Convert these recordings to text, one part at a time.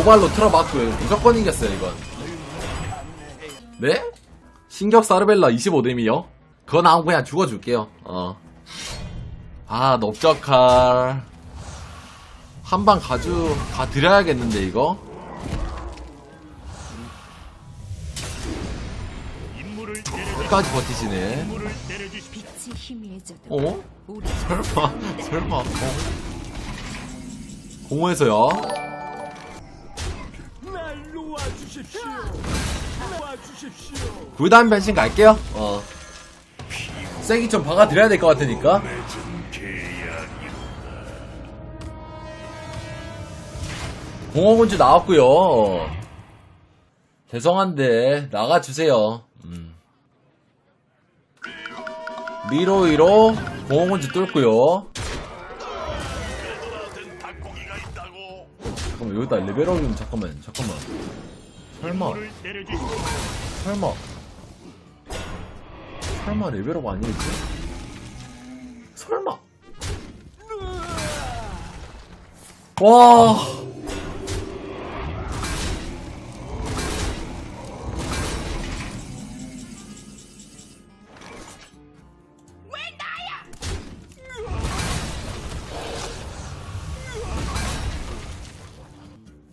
모발로 틀어봤고요. 무조건 이겼어요, 이건. 네? 신격 사르벨라 25뎀이요? 그거 나오면 그냥 죽어줄게요. 어. 아, 넓적할. 한방 가주, 가드려야겠는데, 이거? 끝까지 버티시네. 어? 설마, 설마, 어. 공호에서요? 날 놓아주십시오. 놓아주십시오. 불단 변신 갈게요. 어. 세기 좀 박아드려야 될 것 같으니까. 공허군주 나왔고요. 죄송한데 나가주세요. 음. 미로 위로 공허군주 뚫고요. 잠깐만 여기다 레벨업이면 잠깐만 잠깐만. 설마. 설마 설마 레벨업 아니겠지? 설마 와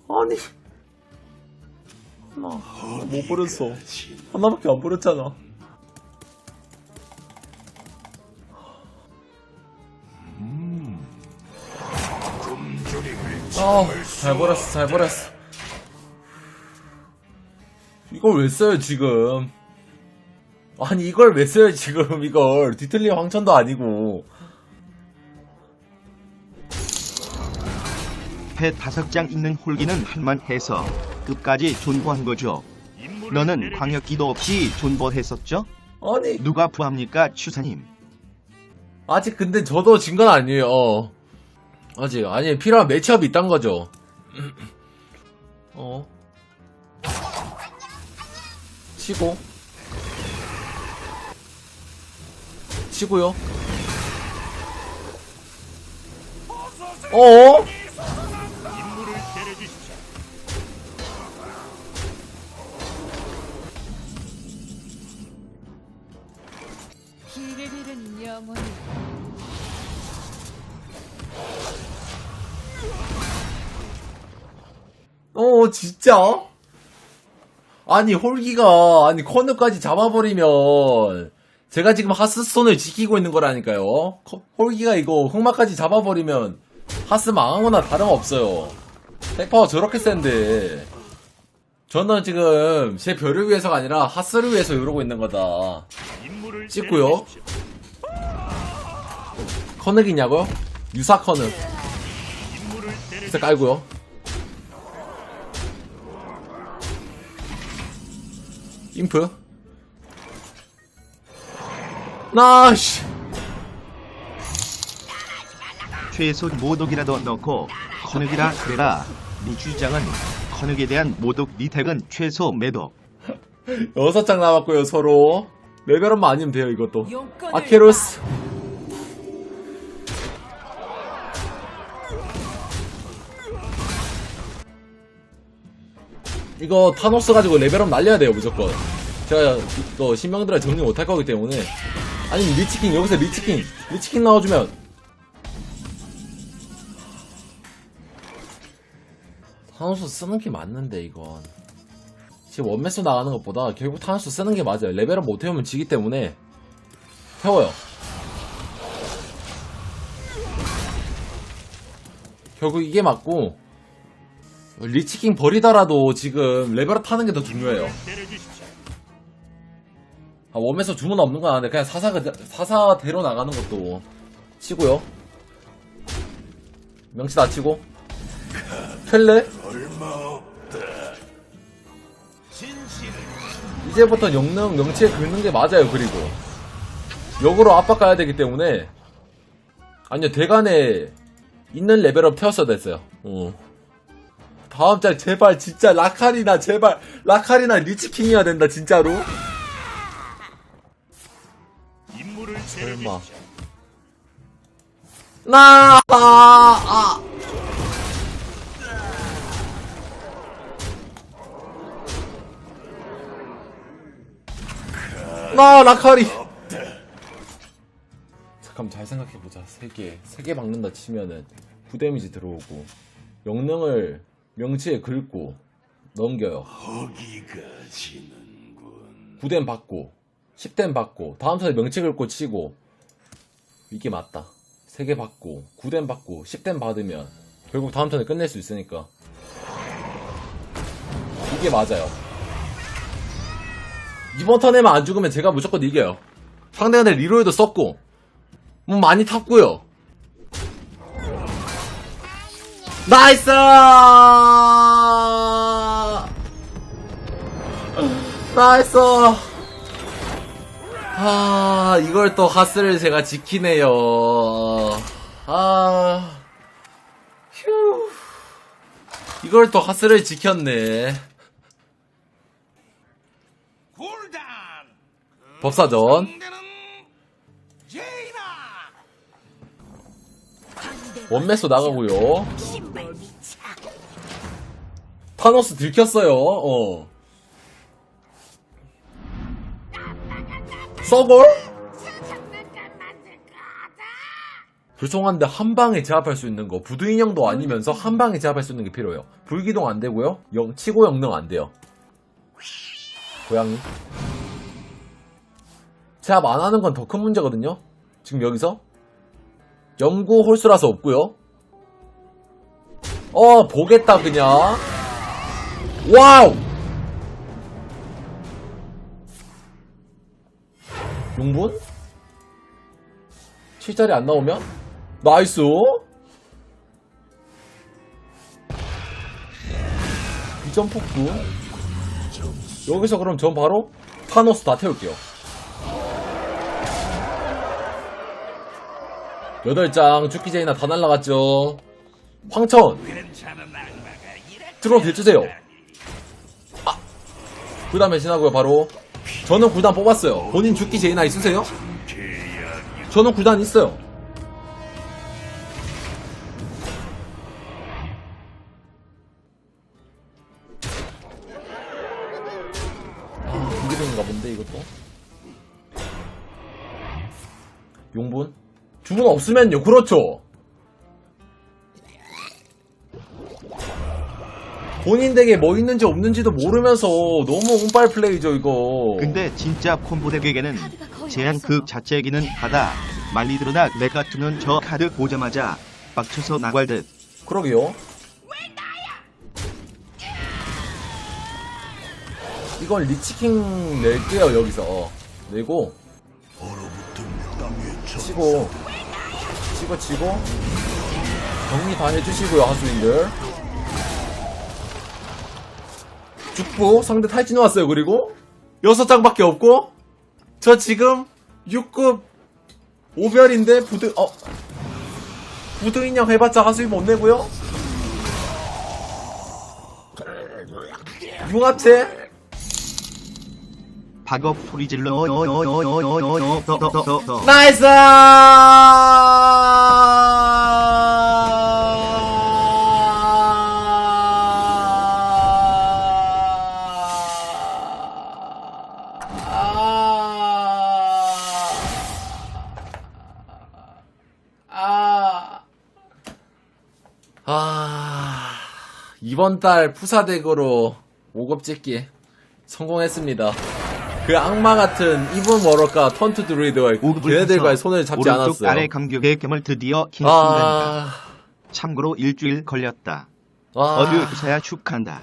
아니 못 버렸어. 하나밖에 안 버렸잖아. 아잘 버렸어 잘 버렸어. 이걸 왜 써요 지금? 아니 이걸 왜 써요 지금 이걸? 뒤틀린 황천도 아니고. 배 다섯 장 있는 홀기는 할만해서 끝까지 존버한 거죠. 너는. 광역기도 없이 존버했었죠? 아니 누가 부합니까, 추사님? 아직 근데 저도 진 건 아니에요. 어. 아직 아니 필요한 매치업이 있단 거죠. 어. 치고. 치고요. 어? 임 길을 잃은 영혼이 어 진짜? 아니 홀기가 아니 커널까지 잡아버리면 제가 지금 하스스톤을 지키고 있는 거라니까요. 커- 홀기가 이거 흑마까지 잡아버리면 하스 망한 거나 다름없어요. 백파워 저렇게 센데 저는 지금 제 별을 위해서가 아니라 하스를 위해서 이러고 있는 거다. 찍고요. 커넥이냐고요? 유사 커넥. 내려주십시오. 깔고요. 인프. 나씨. 최소 모독이라도 넣고 커넥이라 그래라. 네 주장은 커넥에 대한 모독 리택은 최소 매독. 여섯 장 남았고요 서로. 레벨업만 아니면 돼요 이것도. 아케로스. 이거 타노스 가지고 레벨업 날려야 돼요 무조건. 제가 또 신명들을 정리 못할 거기 때문에. 아니면 리치킹 여기서 리치킹 리치킹 나와주면 타노스 쓰는 게 맞는데 이건. 지금 원매수 나가는 것보다 결국 타노스 쓰는 게 맞아요. 레벨업 못 태우면 지기 때문에 태워요. 결국 이게 맞고 리치킹 버리더라도 지금 레벨업 타는 게 더 중요해요. 아, 웜에서 주문 없는 건 아는데 그냥 사사 사사대로 나가는 것도 치고요. 명치 다 치고 펠레 이제부터 영능 명치에 긁는 게 맞아요. 그리고 역으로 압박 가야 되기 때문에 아니요 대간에 있는 레벨업 태웠어야 됐어요. 어. 다음 달 제발 진짜 라칼이나 제발 라칼이나 리치킹이어야 된다 진짜로. 임무를 설마. 내려주십시오. 나, 아, 아. 나 라카리 잠깐 잘 생각해보자. 세 개 세 개 박는다 치면은 부데미지 들어오고 영능을 명치에 긁고 넘겨요. 거기가 지는군. 9댐 받고 10댐 받고 다음 턴에 명치 긁고 치고 이게 맞다. 3개 받고 9댐 받고 10댐 받으면 결국 다음 턴에 끝낼 수 있으니까 이게 맞아요 이번 턴에만 안 죽으면 제가 무조건 이겨요. 상대가 내 리로이도 썼고 뭐 많이 탔고요. 나이스! 나이스! 아 이걸 또 하스를 제가 지키네요. 아 휴. 이걸 또 하스를 지켰네 굴단 법사전. 원매소 나가고요. 타노스 들켰어요. 어. 썩을? 불송한데 한 방에 제압할 수 있는 거. 부두 인형도 아니면서 한 방에 제압할 수 있는 게 필요해요. 불기동 안 되고요. 영, 치고 영능 안 돼요. 고양이 제압 안 하는 건 더 큰 문제거든요. 지금 여기서? 연구 홀수라서 없고요. 어 보겠다 그냥. 와우! 용분? 7자리 안 나오면? 나이스! 비전 폭구 여기서 그럼 전 바로 타노스 다 태울게요 8장 죽기 전이나 다 날라갔죠. 황천 들어 대주세요. 아 굴단 배신하고요 바로. 저는 굴단 뽑았어요. 본인 죽기 제이나 있으세요? 저는 굴단 있어요. 아 불기둥인가 본데 이것도? 용분? 주문 없으면요. 그렇죠. 본인 덱에 뭐 있는지 없는지도 모르면서 너무 운빨 플레이죠 이거. 근데 진짜 콤보덱에게는 제한 그 자체이기는 하다. 말리드로나 메가투는 저 카드 보자마자 빡쳐서 나갈 듯. 그러게요. 이건 리치킹 낼게요 여기서. 내고. 치고 치고 치고 정리 다 해주시고요 하수인들. 죽고 상대 탈진 왔어요 그리고. 여섯 장밖에 없고. 저 지금 6급 5별인데 부드 어. 부드 인형 해봤자 하수인 못 내고요. 융합체 박업 소리 질러. 나이스 아, 이번 달 푸사덱으로 5급 찍기 성공했습니다. 그 악마 같은 이분 머럴까 턴투 드루이드와 걔네들과의 손을 잡지 오른쪽 않았어요. 아래 감격의 겸을 드디어 긴 순간이다. 아, 참고로 일주일 걸렸다. 아, 어느 부사야 축한다.